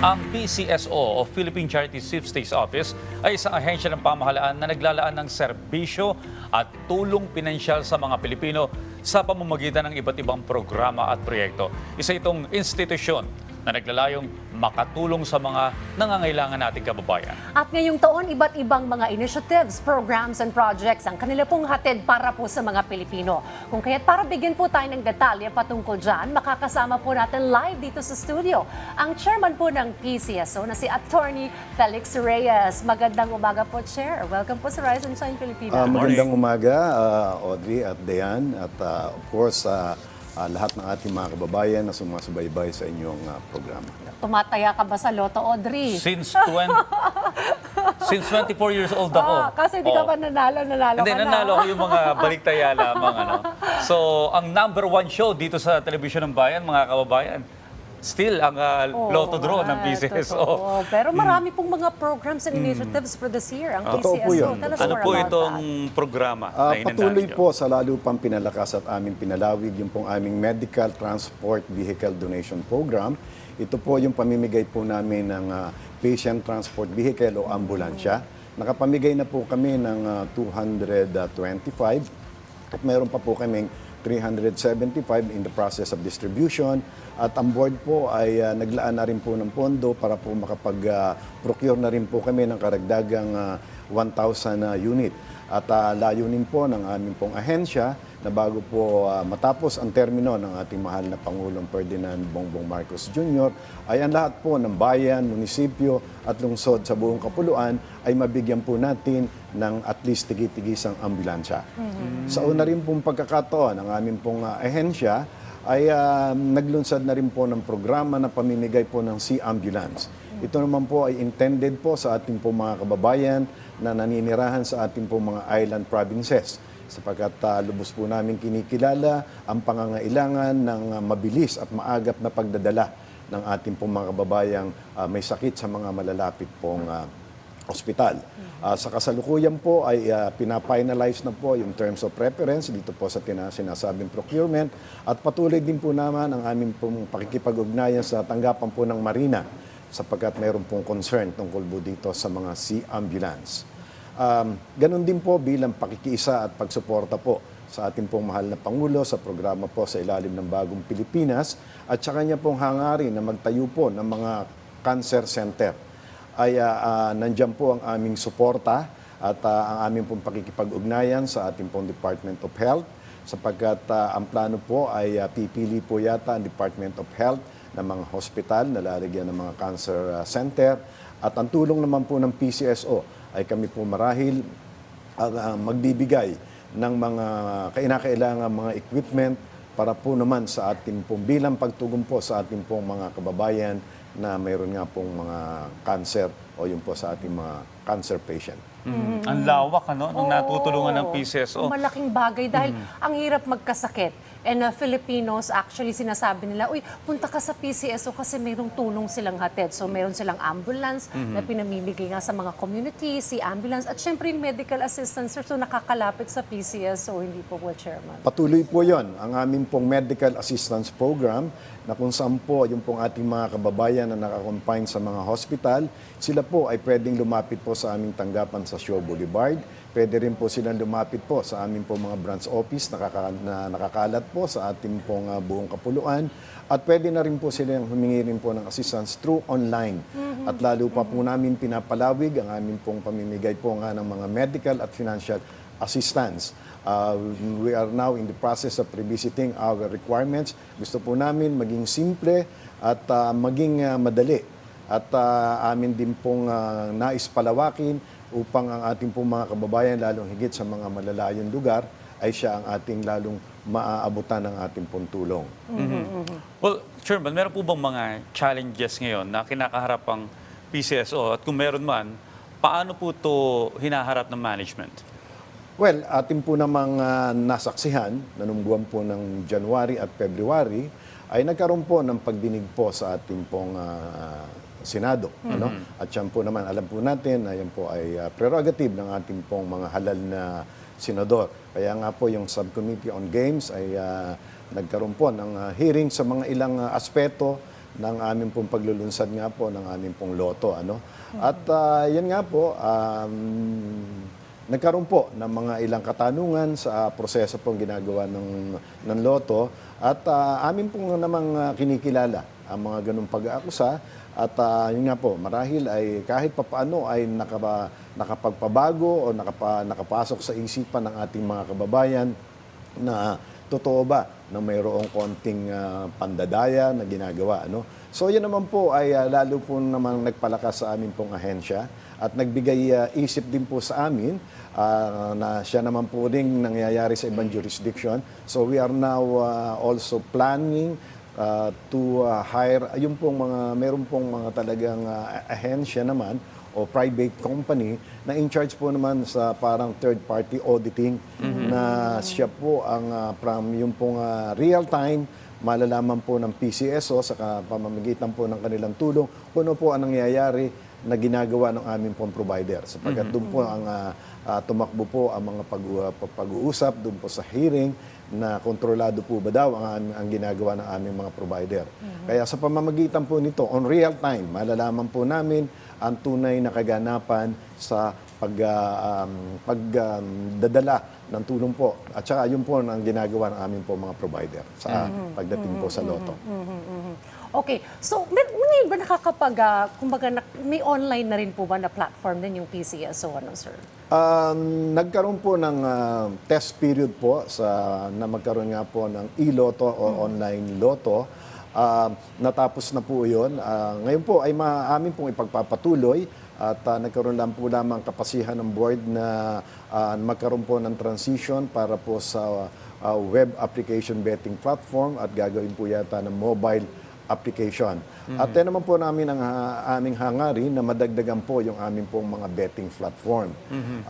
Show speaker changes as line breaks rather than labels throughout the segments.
Ang PCSO o Philippine Charity Sweepstakes Office ay isang ahensya ng pamahalaan na naglalaan ng serbisyo at tulong pinansyal sa mga Pilipino sa pamamagitan ng iba't ibang programa at proyekto. Isa itong institusyon na naglalayong makatulong sa mga nangangailangan nating kababayan.
At ngayong taon, iba't ibang mga initiatives, programs, and projects ang kanila pong hatid para po sa mga Pilipino. Kung kaya't para bigyan po tayo ng detalye patungkol dyan, makakasama po natin live dito sa studio ang chairman po ng PCSO na si Attorney Felix Reyes. Magandang umaga po, Chair. Welcome po sa Rise and Shine Pilipinas.
Ah, magandang umaga, ah, Audrey at Dayan. At ah, of course, ah, ah, lahat ng ating mga kababayan na sumasubaybay sa inyong ah, programa.
Tumataya ka ba sa Lotto, Audrey?
Since 20, since 24 years old ako.
Ah, kasi di ka
Oo.
pa nanalo, nanalo
Hindi,
ka na.
nanalo ko yung mga baliktaya lamang. Ano. So, ang number one show dito sa Telebisyon ng Bayan, mga kababayan, still ang uh,
Oo
Lotto Draw ng PCSO.
totoo. Pero marami pong mga programs and initiatives for this year, ang
Totoo po
PCSO.
yun.
Tell us
Ano
more
po
about
itong
that.
programa
Ah,
na inandahan
patuloy
niyo?
po sa lalo pang pinalakas at aming pinalawig yung pong aming Medical Transport Vehicle Donation Program. Ito po yung pamimigay po namin ng ah, Patient Transport Vehicle o ambulansya. Nakapamigay na po kami ng ah, 225 at meron pa po kaming 375 in the process of distribution. At ang board po ay ah, naglaan na rin po ng pondo para po makapag-procure na rin po kami ng karagdagang ah, 1,000 na unit. At ah, layunin po ng aming pong ahensya na bago po ah, matapos ang termino ng ating mahal na Pangulong Ferdinand Bongbong Marcos Jr. ay ang lahat po ng bayan, munisipyo at lungsod sa buong kapuluan ay mabigyan po natin ng at least tigi-tigisang ambulansya. Sa una rin pong pagkakataon, ang aming pong ah, ahensya ay ah, naglunsad na rin po ng programa na pamimigay po ng Sea Ambulance. Ito naman po ay intended po sa ating po mga kababayan na naninirahan sa ating po mga island provinces sapagkat ah, lubos po namin kinikilala ang pangangailangan ng ah, mabilis at maagap na pagdadala ng ating pong mga kababayang ah, may sakit sa mga malalapit pong ah, ospital. Ah, sa kasalukuyan po ay uh, pina-finalize na po yung terms of reference dito po sa tina- sinasabing procurement at patuloy din po naman ang aming pong pakikipag-ugnayan sa tanggapan po ng Marina sapagkat mayroon pong concern tungkol po dito sa mga sea ambulance. Um, ganun din po bilang pakikiisa at pagsuporta po sa ating pong mahal na Pangulo sa programa po sa ilalim ng Bagong Pilipinas at saka niya pong hangarin na magtayo po ng mga cancer center ay ah, ah, nandyan po ang aming suporta at ah, ang aming pong pakikipag-ugnayan sa ating pong Department of Health sapagkat ah, ang plano po ay ah, pipili po yata ang Department of Health ng mga hospital na lalagyan ng mga cancer ah, center. At ang tulong naman po ng PCSO ay kami po marahil ah, magbibigay ng mga kainakailangan mga equipment para po naman sa ating pong bilang pagtugon po sa ating pong mga kababayan na mayroon nga pong mga cancer o yung po sa ating mga cancer patient.
Mm, Ang lawak ano, nung natutulungan ng PCSO.
Malaking bagay dahil ang hirap magkasakit. And uh, Filipinos, actually sinasabi nila, uy, punta ka sa PCSO kasi mayroong tulong silang hatid. So mayroon silang ambulance na pinamimigay nga sa mga community, si ambulance, at syempre yung medical assistance. So nakakalapit sa PCSO, hindi po po, Chairman.
Patuloy po yon ang aming pong medical assistance program na kung saan po yung pong ating mga kababayan na nakakonfine sa mga hospital, sila po ay pwedeng lumapit po sa aming tanggapan sa Show Boulevard. Pwede rin po silang lumapit po sa aming pong mga branch office nakaka- na nakakalat po sa ating pong ah, buong kapuluan. At pwede na rin po silang humingi rin po ng assistance through online. At lalo pa po namin pinapalawig ang aming pong pamimigay po nga ng mga medical at financial assistance. Uh, we are now in the process of revisiting our requirements. Gusto po namin maging simple at uh, maging uh, madali. At uh, amin din pong uh, nais palawakin upang ang ating pong mga kababayan, lalong higit sa mga malalayong lugar, ay siya ang ating lalong maaabutan ng ating pong tulong.
Well, Chairman, meron po bang mga challenges ngayon na kinakaharap ang PCSO? At kung meron man, paano po to hinaharap ng management?
Well, atin po namang ah, nasaksihan na nung buwan po ng January at February ay nagkaroon po ng pagdinig po sa ating pong ah, Senado. Ano? At yan po naman, alam po natin na yan po ay ah, prerogative ng ating pong mga halal na senador. Kaya nga po yung Subcommittee on Games ay ah, nagkaroon po ng ah, hearing sa mga ilang ah, aspeto ng aming pong paglulunsad nga po ng aming pong loto. Ano? At ah, yan nga po, um, nagkaroon po ng mga ilang katanungan sa proseso pong ginagawa ng, ng loto at ah, amin pong namang ah, kinikilala ang mga ganong pag-aakusa at ah, yun nga po, marahil ay kahit papaano ay nakaba, nakapagpabago o nakapa, nakapasok sa isipan ng ating mga kababayan na totoo ba na mayroong konting ah, pandadaya na ginagawa. Ano? So yan naman po ay ah, lalo po naman nagpalakas sa amin pong ahensya at nagbigay ah, isip din po sa amin ah, na siya naman po rin nangyayari sa ibang jurisdiction. So we are now ah, also planning uh, to uh, hire yung pong mga meron pong mga talagang uh, ahensya naman o private company na in charge po naman sa parang third party auditing na siya po ang uh, from yung pong uh, real time malalaman po ng PCSO sa pamamagitan po ng kanilang tulong kung ano po ang nangyayari na ginagawa ng aming pong provider. Sapagkat doon po ang ah, ah, tumakbo po ang mga pag- pag- pag-uusap doon po sa hearing na kontrolado po ba daw ang, ang ginagawa ng aming mga provider. Kaya sa pamamagitan po nito, on real time, malalaman po namin ang tunay na kaganapan sa pag, ah, um, pagdadala ng tulong po. At saka yun po ang ginagawa ng aming po mga provider sa pagdating po sa loto.
Okay, so may, ngayon ba nakakapag, ah, kumbaga may online na rin po ba na platform din yung PCSO, ano sir?
Um, nagkaroon po ng ah, test period po sa na magkaroon nga po ng e-loto o online loto. Ah, natapos na po 'yon. Ah, ngayon po ay maamin pong ipagpapatuloy at ah, nagkaroon lang po lamang kapasihan ng board na ah, magkaroon po ng transition para po sa ah, web application betting platform at gagawin po yata ng mobile application. At yan naman po namin ang ah, aming hangarin na madagdagan po yung aming pong mga betting platform.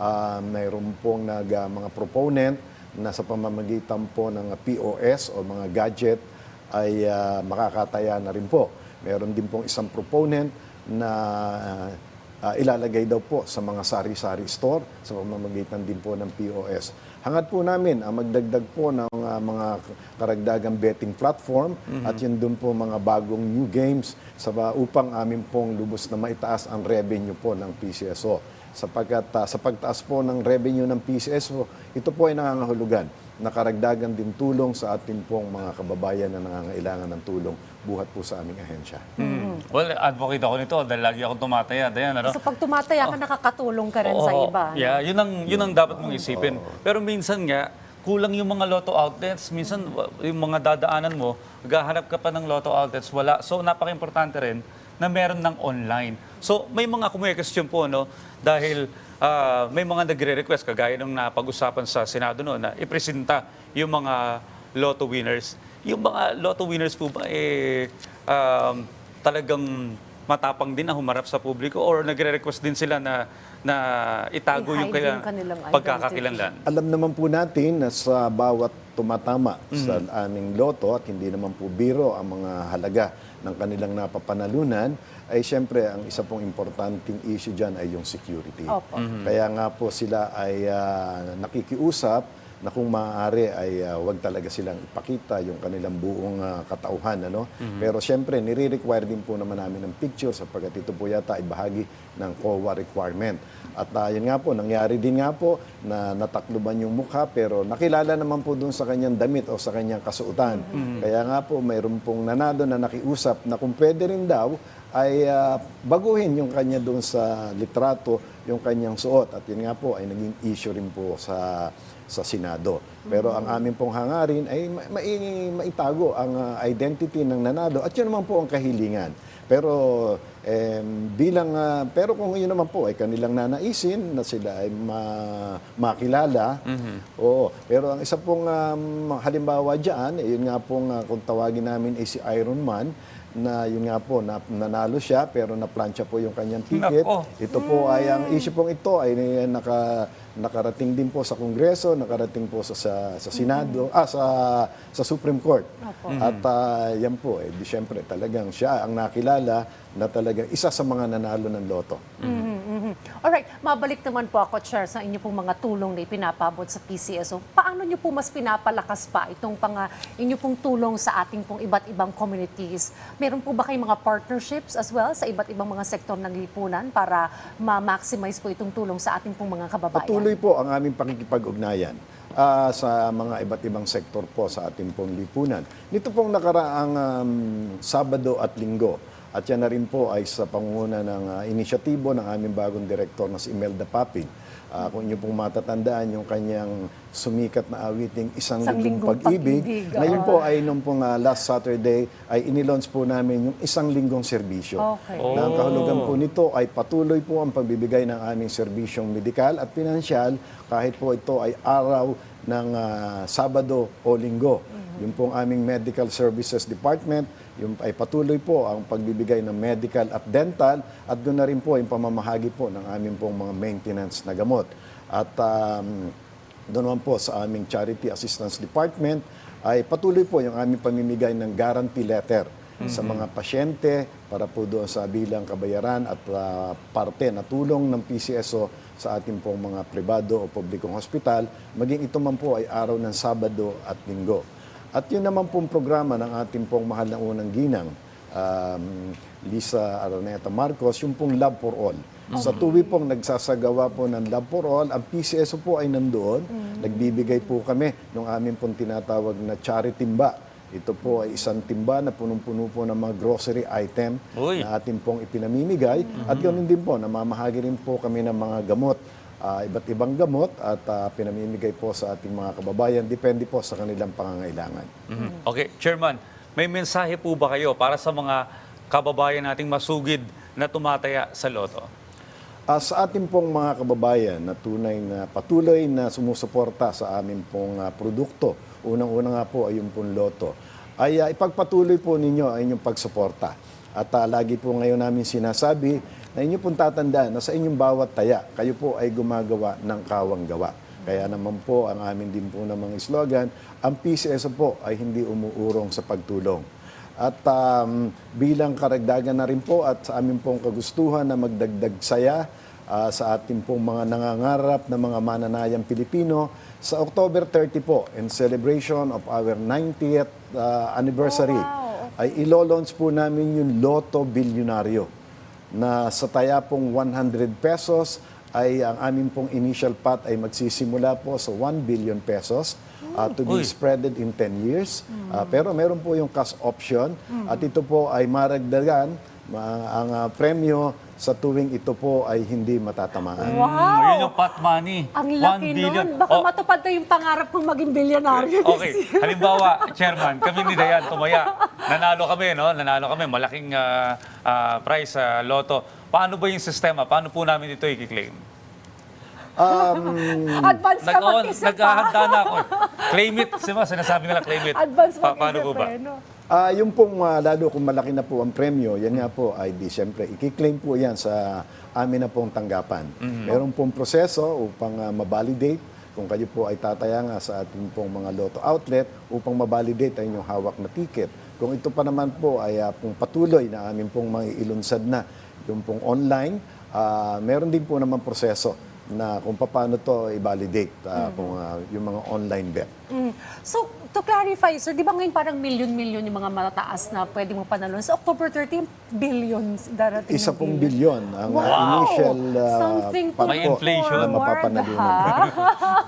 Ah, mayroon pong nag, ah, mga proponent na sa pamamagitan po ng POS o mga gadget ay ah, makakataya na rin po. Meron din pong isang proponent na ah, ilalagay daw po sa mga sari-sari store sa pamamagitan din po ng POS. Hangad po namin ang magdagdag po ng ah, mga karagdagang betting platform at yun doon po mga bagong new games sa upang amin pong lubos na maitaas ang revenue po ng PCSO. Sapagkat ah, sa pagtaas po ng revenue ng PCSO, ito po ay nangangahulugan na karagdagan din tulong sa ating pong mga kababayan na nangangailangan ng tulong buhat po sa aming ahensya.
Well, advocate ako nito dahil lagi ako tumataya. Dayan, ano?
So pag tumataya ka, nakakatulong ka rin sa
Oo.
iba.
Yeah, yun ang, yun ang dapat mong isipin. Pero minsan nga, kulang yung mga lotto outlets. Minsan, yung mga dadaanan mo, gahanap ka pa ng lotto outlets, wala. So, napaka-importante rin na meron ng online. So, may mga kumikestyon po, no? Dahil ah, may mga nagre-request, kagaya ng napag-usapan sa Senado no, na ipresenta yung mga lotto winners. Yung mga lotto winners po ba, eh, um, talagang matapang din na humarap sa publiko or nagre-request din sila na na itago yung kaya
yung kanilang
pagkakakilanlan.
Alam naman po natin na sa bawat tumatama sa aming loto at hindi naman po biro ang mga halaga ng kanilang napapanalunan, ay siyempre ang isa pong importanteng issue dyan ay yung security.
Opo.
Kaya nga po sila ay ah, nakikiusap na kung maaari ay ah, wag talaga silang ipakita yung kanilang buong ah, katauhan. Ano? Pero siyempre, nire-require din po naman namin ng picture sapagkat ito po yata ay bahagi ng COA requirement. At ah, yun nga po, nangyari din nga po na natakluban yung mukha pero nakilala naman po dun sa kanyang damit o sa kanyang kasuotan. Kaya nga po, mayroon pong nanado na nakiusap na kung pwede rin daw ay ah, baguhin yung kanya doon sa litrato, yung kanyang suot. At yun nga po ay naging issue rin po sa sa Senado. Pero ang amin pong hangarin ay ma- mai- maitago ang ah, identity ng nanalo at yun naman po ang kahilingan. Pero em, bilang ah, pero kung yun naman po ay kanilang nanaisin na sila ay ma- makilala. Oo, pero ang isa pong um, halimbawa diyan, eh, yun nga pong ah, kung tawagin namin ay si Iron Man na yun nga po na, nanalo siya pero naplansya po yung kanyang ticket.
Nako.
Ito po ay ang issue pong ito ay naka nakarating din po sa Kongreso, nakarating po sa sa, sa Senado, ah sa sa Supreme Court. At ah, yan po eh di syempre talagang siya ang nakilala na talagang isa sa mga nanalo ng loto.
Mhm. Alright, mabalik naman po ako, Chair, sa inyo pong mga tulong na ipinapabot sa PCSO. Paano nyo po mas pinapalakas pa itong pang, ah, inyo pong tulong sa ating pong iba't ibang communities? Meron po ba kayong mga partnerships as well sa iba't ibang mga sektor ng lipunan para ma-maximize po itong tulong sa ating pong mga kababayan?
Patuloy po ang aming pakikipag-ugnayan ah, sa mga iba't ibang sektor po sa ating pong lipunan. Nito pong nakaraang um, Sabado at Linggo, at yan na rin po ay sa pangunguna ng ah, inisyatibo ng aming bagong direktor na si Imelda Papig. Ah, kung inyo pong matatandaan yung kanyang sumikat na awiting Isang,
Isang
Linggong
Linggong
Pag-ibig.
Pag-ibig,
Ngayon po ay nung pong ah, last Saturday ay inilaunch po namin yung Isang Linggong Serbisyo.
Okay.
Na ang kahulugan po nito ay patuloy po ang pagbibigay ng aming serbisyong medikal at pinansyal kahit po ito ay araw ng ah, Sabado o Linggo. Yung pong aming Medical Services Department, yung ay patuloy po ang pagbibigay ng medical at dental at doon na rin po yung pamamahagi po ng aming pong mga maintenance na gamot. At um, doon naman po sa aming Charity Assistance Department ay patuloy po yung aming pamimigay ng guarantee letter sa mga pasyente para po doon sa bilang kabayaran at ah, parte na tulong ng PCSO sa ating pong mga pribado o publikong hospital, maging ito man po ay araw ng Sabado at Linggo. At yun naman pong programa ng ating pong mahal na unang ginang, um, Lisa Araneta Marcos, yung pong Love for All. Sa tuwi pong nagsasagawa po ng Love for All, ang PCSO po ay nandoon. Nagbibigay po kami ng aming pong tinatawag na charity timba. Ito po ay isang timba na punong-puno po ng mga grocery item
Uy.
na ating pong ipinamimigay. At ganoon din po, namamahagi rin po kami ng mga gamot, ah, iba't ibang gamot at ah, pinamimigay po sa ating mga kababayan. Depende po sa kanilang pangangailangan.
Mhm. Okay, Chairman, may mensahe po ba kayo para sa mga kababayan nating masugid na tumataya sa loto?
Ah, sa ating pong mga kababayan na tunay na patuloy na sumusuporta sa amin pong ah, produkto, unang-una nga po ay yung pong loto, ay ah, ipagpatuloy po ninyo ang inyong pagsuporta. At ah, lagi po ngayon namin sinasabi na inyo pong tatandaan na sa inyong bawat taya, kayo po ay gumagawa ng kawang gawa. Kaya naman po ang amin din po ng mga slogan, ang PCSO po ay hindi umuurong sa pagtulong. At um, bilang karagdagan na rin po at sa amin pong kagustuhan na magdagdag saya ah, sa ating pong mga nangangarap na mga mananayang Pilipino, sa October 30 po, in celebration of our 90th ah, anniversary, ay ilo-launch po namin yung Lotto Bilyonaryo na sa taya pong 100 pesos ay ang aming pong initial pot ay magsisimula po sa 1 billion pesos uh, to be
Uy.
spreaded in 10 years. Uh, pero meron po yung cash option at ito po ay maragdagan ma- ang uh, premyo sa tuwing ito po ay hindi matatamaan.
Wow!
Mm, yun yung pot money.
Ang
1
laki
billion.
nun. Baka
Oh,
matupad na yung pangarap kong maging bilyonaryo.
Okay, halimbawa, Chairman, kami ni Dayan tumaya. Nanalo kami, no? Nanalo kami. Malaking ah, ah, prize sa loto. Paano ba yung sistema? Paano po namin ito i-claim?
Um,
Advance ka
Nag
mag-isa pa.
naghahanda na ako. Claim it. Diba? Sinasabi nila claim it.
Advance
Pa-
mag-isa
paano po ba?
eh, no?
Ah, yung pong ah, lalo kung malaki na po ang premyo, yan nga po ay di siyempre i-claim po yan sa amin na pong tanggapan. Meron pong proseso upang ah, ma-validate kung kayo po ay tataya nga sa ating pong mga lotto outlet upang ma-validate ang inyong hawak na ticket. Kung ito pa naman po ay ah, pong patuloy na amin pong mga ilunsad na yung pong online, ah, meron din po naman proseso na kung paano to i-validate ah, kung ah, yung mga online bet.
Mm. So, to clarify, sir, di ba ngayon parang million-million yung mga mataas na pwede mo panalon? So, October 30, billions darating
Isa pong
billion.
bilyon ang
Wow!
initial uh,
Something to
May inflation.
na mapapanalunan.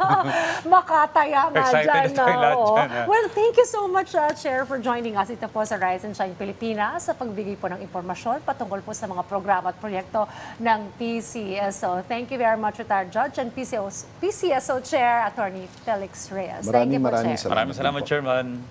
Makataya nga
Excited
dyan.
na tayo lahat
oo.
dyan, ha?
Well, thank you so much, uh, Chair, for joining us. Ito po sa Rise and Shine Pilipinas sa pagbigay po ng impormasyon patungkol po sa mga programa at proyekto ng PCSO. Thank you very much, retired Judge and PCSO, PCSO Chair, Attorney Felix Reyes. Thank
Maraming
you po,
maraming
Chair.
salamat.
Maraming salamat, Chairman.